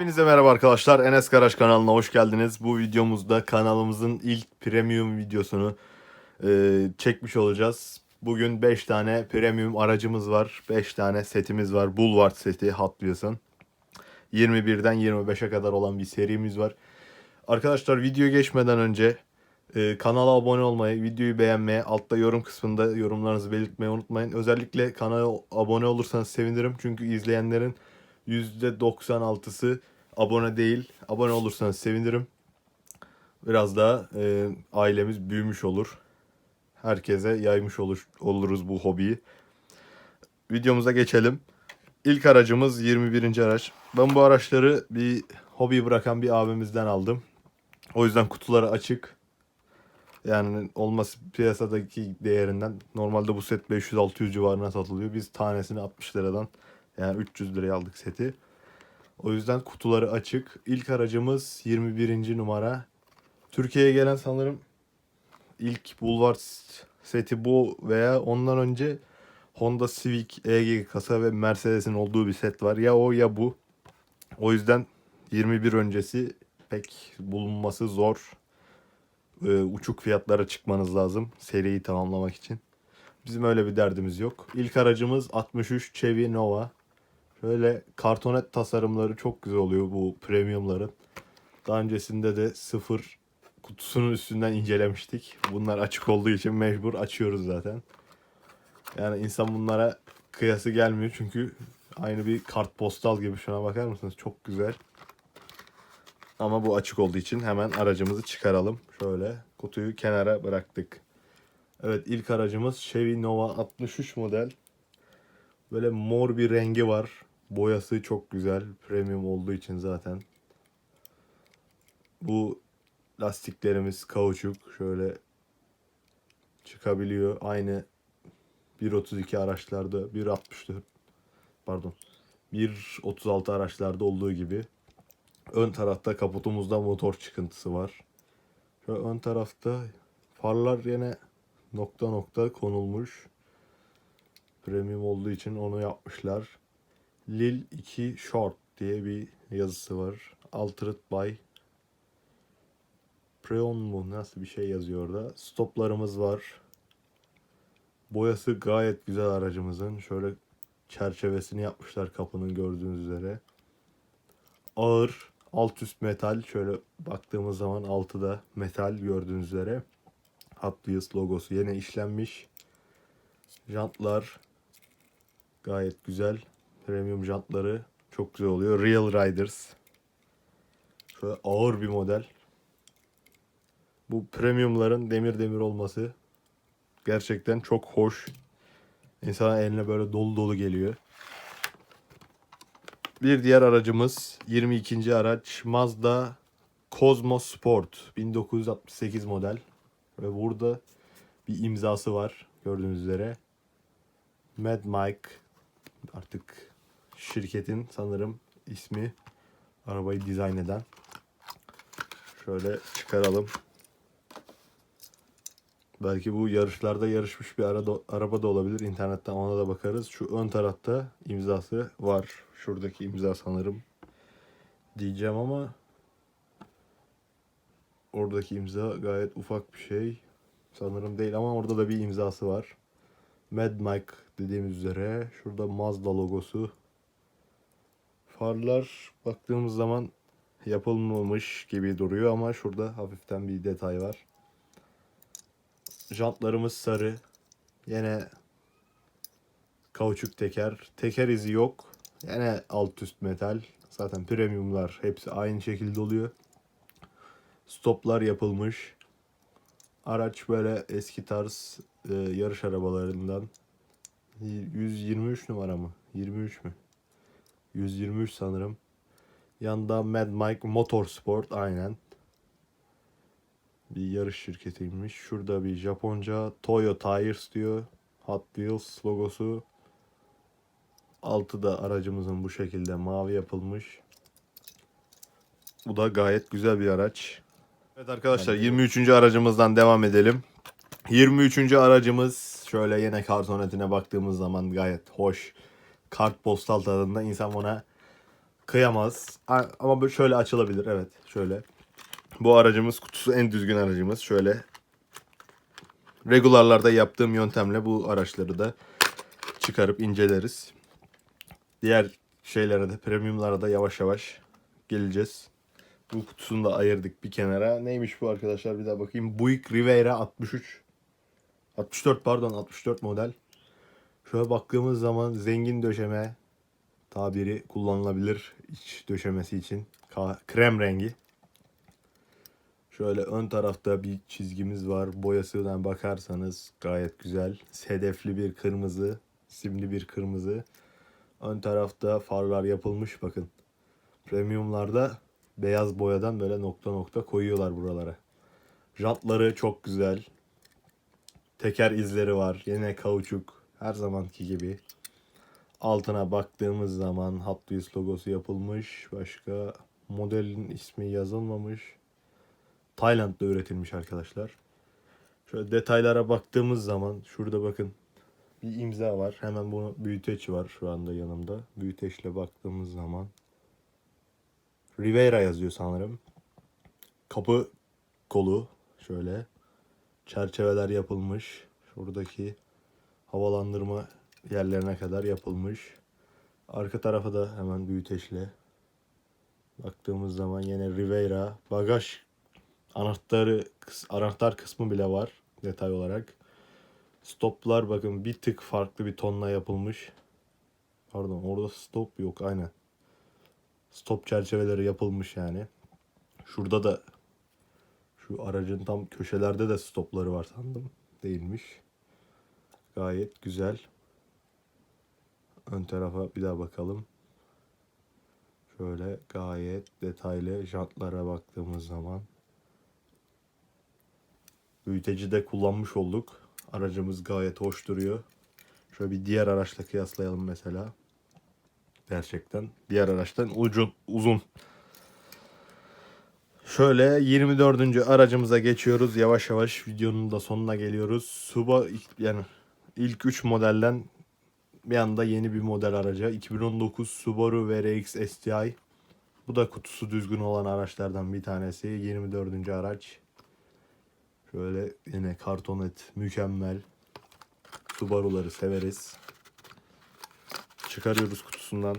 Hepinize merhaba arkadaşlar. Enes Garaj kanalına hoş geldiniz. Bu videomuzda kanalımızın ilk premium videosunu e, çekmiş olacağız. Bugün 5 tane premium aracımız var. 5 tane setimiz var. Boulevard seti Hot Wheels'ın. 21'den 25'e kadar olan bir serimiz var. Arkadaşlar video geçmeden önce e, kanala abone olmayı, videoyu beğenmeyi, altta yorum kısmında yorumlarınızı belirtmeyi unutmayın. Özellikle kanala abone olursanız sevinirim. Çünkü izleyenlerin %96'sı abone değil. Abone olursanız sevinirim. Biraz daha e, ailemiz büyümüş olur. Herkese yaymış olur, oluruz bu hobiyi. Videomuza geçelim. İlk aracımız 21. araç. Ben bu araçları bir hobi bırakan bir abimizden aldım. O yüzden kutuları açık. Yani olması piyasadaki değerinden normalde bu set 500-600 civarına satılıyor. Biz tanesini 60 liradan yani 300 liraya aldık seti. O yüzden kutuları açık. İlk aracımız 21. numara. Türkiye'ye gelen sanırım ilk Boulevard seti bu veya ondan önce Honda Civic EG kasa ve Mercedes'in olduğu bir set var. Ya o ya bu. O yüzden 21 öncesi pek bulunması zor. Ee, uçuk fiyatlara çıkmanız lazım seriyi tamamlamak için. Bizim öyle bir derdimiz yok. İlk aracımız 63 Chevy Nova. Şöyle kartonet tasarımları çok güzel oluyor bu premiumların. Daha öncesinde de sıfır kutusunun üstünden incelemiştik. Bunlar açık olduğu için mecbur açıyoruz zaten. Yani insan bunlara kıyası gelmiyor çünkü aynı bir kartpostal gibi şuna bakar mısınız? Çok güzel. Ama bu açık olduğu için hemen aracımızı çıkaralım. Şöyle kutuyu kenara bıraktık. Evet ilk aracımız Chevy Nova 63 model. Böyle mor bir rengi var. Boyası çok güzel. Premium olduğu için zaten. Bu lastiklerimiz kauçuk. Şöyle çıkabiliyor. Aynı 1.32 araçlarda 1.64 pardon 1.36 araçlarda olduğu gibi. Ön tarafta kaputumuzda motor çıkıntısı var. Şöyle ön tarafta farlar yine nokta nokta konulmuş. Premium olduğu için onu yapmışlar. Lil 2 Short diye bir yazısı var. Altered by Preon mu nasıl bir şey yazıyor orada. Stoplarımız var. Boyası gayet güzel aracımızın. Şöyle çerçevesini yapmışlar kapının gördüğünüz üzere. Ağır, alt üst metal. Şöyle baktığımız zaman altı da metal gördüğünüz üzere. Hot Wheels logosu yine işlenmiş. Jantlar gayet güzel. Premium jantları çok güzel oluyor. Real Riders. Şöyle ağır bir model. Bu premiumların demir demir olması gerçekten çok hoş. İnsanın eline böyle dolu dolu geliyor. Bir diğer aracımız 22. araç Mazda Cosmos Sport 1968 model. Ve burada bir imzası var gördüğünüz üzere. Mad Mike artık şirketin sanırım ismi arabayı dizayn eden. Şöyle çıkaralım. Belki bu yarışlarda yarışmış bir arada, araba da olabilir. İnternetten ona da bakarız. Şu ön tarafta imzası var. Şuradaki imza sanırım diyeceğim ama oradaki imza gayet ufak bir şey. Sanırım değil ama orada da bir imzası var. Mad Mike dediğimiz üzere. Şurada Mazda logosu. Farlar baktığımız zaman yapılmamış gibi duruyor ama şurada hafiften bir detay var. Jantlarımız sarı. Yine kauçuk teker. Teker izi yok. Yine alt üst metal. Zaten premiumlar hepsi aynı şekilde oluyor. Stoplar yapılmış. Araç böyle eski tarz e, yarış arabalarından. 123 numara mı? 23 mü? 123 sanırım. Yanında Mad Mike Motorsport aynen. Bir yarış şirketiymiş. Şurada bir Japonca Toyo Tires diyor. Hot Wheels logosu. Altı da aracımızın bu şekilde mavi yapılmış. Bu da gayet güzel bir araç. Evet arkadaşlar 23. aracımızdan devam edelim. 23. aracımız şöyle yine kartonetine baktığımız zaman gayet hoş. Kartpostal tadında insan buna kıyamaz. Ama böyle şöyle açılabilir. Evet şöyle. Bu aracımız kutusu en düzgün aracımız. Şöyle regularlarda yaptığım yöntemle bu araçları da çıkarıp inceleriz. Diğer şeylere de premiumlara da yavaş yavaş geleceğiz. Bu kutusunu da ayırdık bir kenara. Neymiş bu arkadaşlar bir daha bakayım. Buick Rivera 63. 64 pardon 64 model. Şöyle baktığımız zaman zengin döşeme tabiri kullanılabilir iç döşemesi için. Krem rengi. Şöyle ön tarafta bir çizgimiz var. Boyasından bakarsanız gayet güzel. Sedefli bir kırmızı, simli bir kırmızı. Ön tarafta farlar yapılmış bakın. Premiumlarda beyaz boyadan böyle nokta nokta koyuyorlar buralara. Jantları çok güzel. Teker izleri var. Yine kauçuk. Her zamanki gibi. Altına baktığımız zaman Wheels logosu yapılmış. Başka modelin ismi yazılmamış. Tayland'da üretilmiş arkadaşlar. Şöyle detaylara baktığımız zaman şurada bakın bir imza var. Hemen bunu büyüteç var şu anda yanımda. Büyüteçle baktığımız zaman Rivera yazıyor sanırım. Kapı kolu şöyle çerçeveler yapılmış. Şuradaki havalandırma yerlerine kadar yapılmış. Arka tarafa da hemen büyüteçle baktığımız zaman yine Rivera bagaj anahtarı anahtar kısmı bile var detay olarak. Stoplar bakın bir tık farklı bir tonla yapılmış. Pardon orada stop yok aynen. Stop çerçeveleri yapılmış yani. Şurada da şu aracın tam köşelerde de stopları var sandım. Değilmiş. Gayet güzel. Ön tarafa bir daha bakalım. Şöyle gayet detaylı jantlara baktığımız zaman büyüteci de kullanmış olduk. Aracımız gayet hoş duruyor. Şöyle bir diğer araçla kıyaslayalım mesela. Gerçekten diğer araçtan ucun uzun. Şöyle 24. aracımıza geçiyoruz. Yavaş yavaş videonun da sonuna geliyoruz. Suba yani ilk 3 modelden bir anda yeni bir model araca. 2019 Subaru VRX STI. Bu da kutusu düzgün olan araçlardan bir tanesi. 24. araç. Şöyle yine kartonet mükemmel. Subaru'ları severiz. Çıkarıyoruz kutusundan.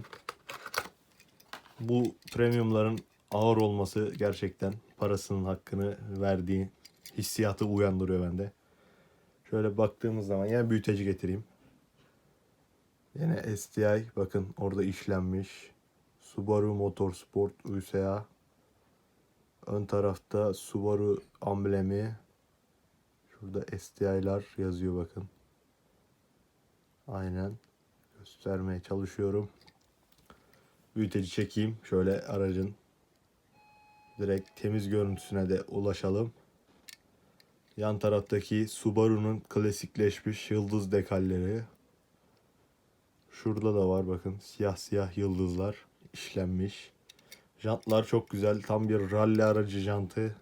Bu premiumların ağır olması gerçekten parasının hakkını verdiği hissiyatı uyandırıyor bende. Şöyle baktığımız zaman yine büyüteci getireyim. Yine STI bakın orada işlenmiş. Subaru Motorsport USA. Ön tarafta Subaru amblemi. Şurada STI'lar yazıyor bakın. Aynen. Göstermeye çalışıyorum. Büyüteci çekeyim. Şöyle aracın direkt temiz görüntüsüne de ulaşalım. Yan taraftaki Subaru'nun klasikleşmiş yıldız dekalleri. Şurada da var bakın siyah siyah yıldızlar işlenmiş. Jantlar çok güzel. Tam bir rally aracı jantı.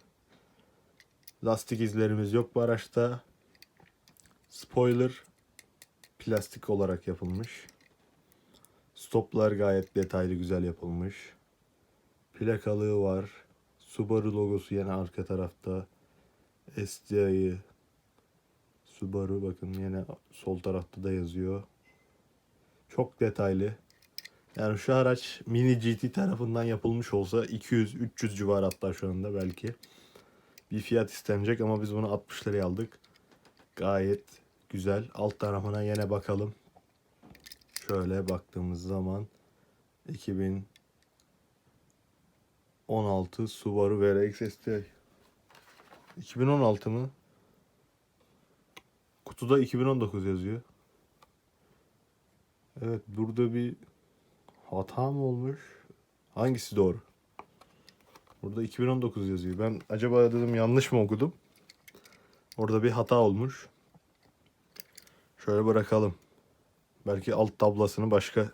Lastik izlerimiz yok bu araçta. Spoiler plastik olarak yapılmış. Stoplar gayet detaylı güzel yapılmış. Plakalığı var. Subaru logosu yine arka tarafta. STI'yi Subaru bakın yine sol tarafta da yazıyor. Çok detaylı. Yani şu araç Mini GT tarafından yapılmış olsa 200-300 civarı hatta şu anda belki. Bir fiyat istenecek ama biz bunu 60 liraya aldık. Gayet güzel. Alt tarafına yine bakalım. Şöyle baktığımız zaman 2016 Subaru VRX STI. 2016 mı? Kutuda 2019 yazıyor. Evet burada bir hata mı olmuş? Hangisi doğru? Burada 2019 yazıyor. Ben acaba dedim yanlış mı okudum? Orada bir hata olmuş. Şöyle bırakalım. Belki alt tablasını başka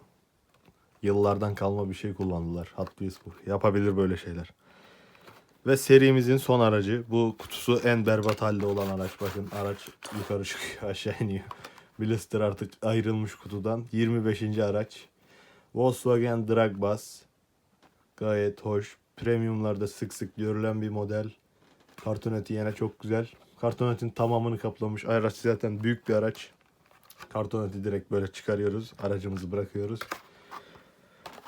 yıllardan kalma bir şey kullandılar. Hot Wheels. Yapabilir böyle şeyler. Ve serimizin son aracı. Bu kutusu en berbat halde olan araç. Bakın araç yukarı çıkıyor aşağı iniyor. Blister artık ayrılmış kutudan. 25. araç. Volkswagen Dragbus. Gayet hoş. Premiumlarda sık sık görülen bir model. Kartoneti yine çok güzel. Kartonetin tamamını kaplamış. Araç zaten büyük bir araç. Kartoneti direkt böyle çıkarıyoruz. Aracımızı bırakıyoruz.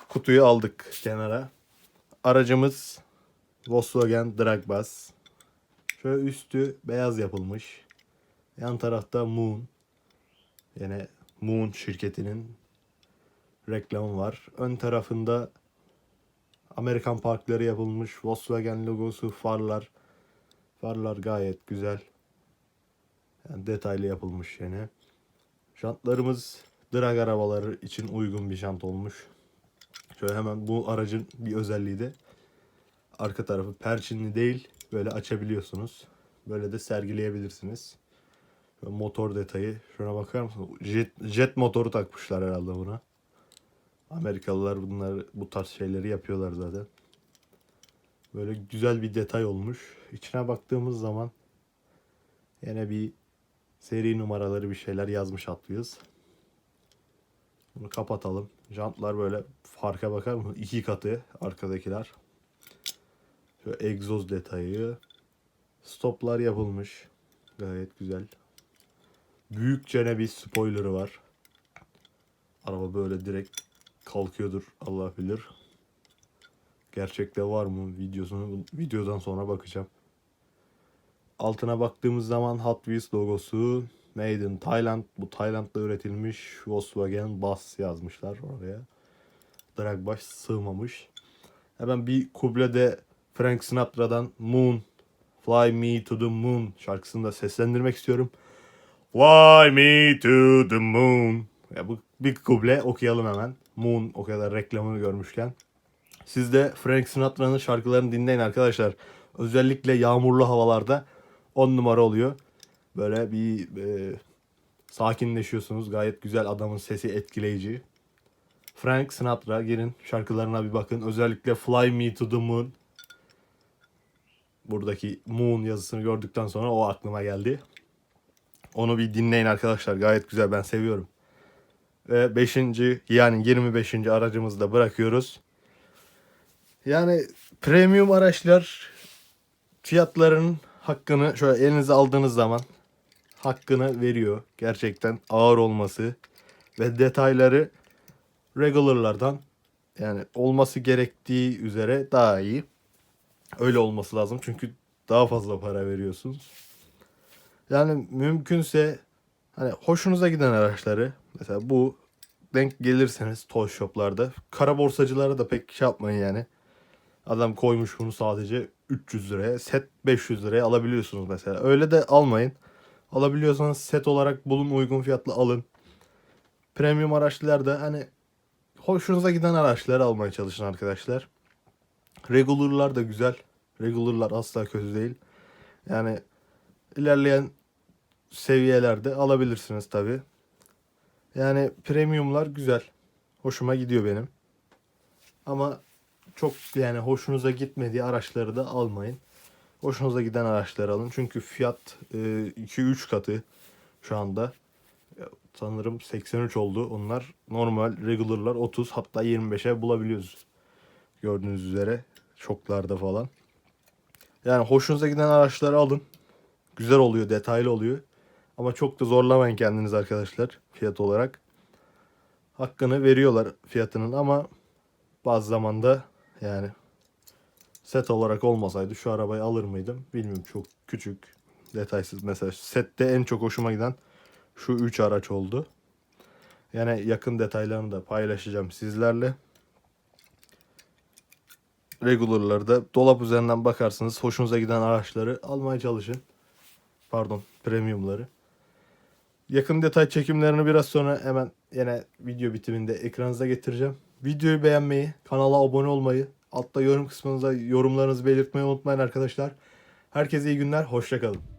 Kutuyu aldık kenara. Aracımız Volkswagen Dragbus. Şöyle üstü beyaz yapılmış. Yan tarafta Moon. Yine Moon şirketinin reklamı var. Ön tarafında Amerikan parkları yapılmış. Volkswagen logosu, farlar. Farlar gayet güzel. Yani detaylı yapılmış yine. Jantlarımız drag arabaları için uygun bir jant olmuş. Şöyle hemen bu aracın bir özelliği de arka tarafı perçinli değil. Böyle açabiliyorsunuz. Böyle de sergileyebilirsiniz. Motor detayı. Şuna bakar mısınız? Jet, jet motoru takmışlar herhalde buna. Amerikalılar bunlar bu tarz şeyleri yapıyorlar zaten. Böyle güzel bir detay olmuş. İçine baktığımız zaman yine bir seri numaraları bir şeyler yazmış atlıyoruz. Bunu kapatalım. Jantlar böyle farka bakar mı? İki katı arkadakiler. Şöyle egzoz detayı. Stoplar yapılmış. Gayet güzel. Büyükçe bir spoiler'ı var. Araba böyle direkt kalkıyordur Allah bilir. Gerçekte var mı videosunu videodan sonra bakacağım. Altına baktığımız zaman Hot Wheels logosu Made in Thailand. Bu Tayland'da üretilmiş Volkswagen Bus yazmışlar oraya. Dragbaş sığmamış. Hemen bir kublede Frank Sinatra'dan Moon Fly Me to the Moon şarkısını da seslendirmek istiyorum. Fly me to the moon. Ya bu bir kuble okuyalım hemen. Moon o kadar reklamını görmüşken. Siz de Frank Sinatra'nın şarkılarını dinleyin arkadaşlar. Özellikle yağmurlu havalarda 10 numara oluyor. Böyle bir e, sakinleşiyorsunuz. Gayet güzel adamın sesi etkileyici. Frank Sinatra girin şarkılarına bir bakın. Özellikle Fly Me to the Moon. Buradaki Moon yazısını gördükten sonra o aklıma geldi. Onu bir dinleyin arkadaşlar. Gayet güzel ben seviyorum. Ve 5. yani 25. aracımızı da bırakıyoruz. Yani premium araçlar fiyatların hakkını şöyle elinize aldığınız zaman hakkını veriyor. Gerçekten ağır olması ve detayları regularlardan yani olması gerektiği üzere daha iyi. Öyle olması lazım çünkü daha fazla para veriyorsunuz. Yani mümkünse hani hoşunuza giden araçları mesela bu denk gelirseniz toy shoplarda kara borsacılara da pek şey yapmayın yani. Adam koymuş bunu sadece 300 liraya set 500 liraya alabiliyorsunuz mesela. Öyle de almayın. Alabiliyorsanız set olarak bulun uygun fiyatlı alın. Premium araçlar da hani hoşunuza giden araçları almaya çalışın arkadaşlar. Regular'lar da güzel. Regular'lar asla kötü değil. Yani ilerleyen seviyelerde alabilirsiniz tabi. Yani premiumlar güzel. Hoşuma gidiyor benim. Ama çok yani hoşunuza gitmediği araçları da almayın. Hoşunuza giden araçları alın. Çünkü fiyat 2-3 katı şu anda. Sanırım 83 oldu. Onlar normal regularlar 30 hatta 25'e bulabiliyoruz. Gördüğünüz üzere şoklarda falan. Yani hoşunuza giden araçları alın. Güzel oluyor, detaylı oluyor. Ama çok da zorlamayın kendiniz arkadaşlar fiyat olarak. Hakkını veriyorlar fiyatının ama bazı zamanda yani set olarak olmasaydı şu arabayı alır mıydım bilmiyorum çok küçük detaysız mesela sette en çok hoşuma giden şu 3 araç oldu. Yani yakın detaylarını da paylaşacağım sizlerle. Regular'larda dolap üzerinden bakarsınız hoşunuza giden araçları almaya çalışın. Pardon premiumları. Yakın detay çekimlerini biraz sonra hemen yine video bitiminde ekranınıza getireceğim. Videoyu beğenmeyi, kanala abone olmayı, altta yorum kısmınıza yorumlarınızı belirtmeyi unutmayın arkadaşlar. Herkese iyi günler, hoşçakalın.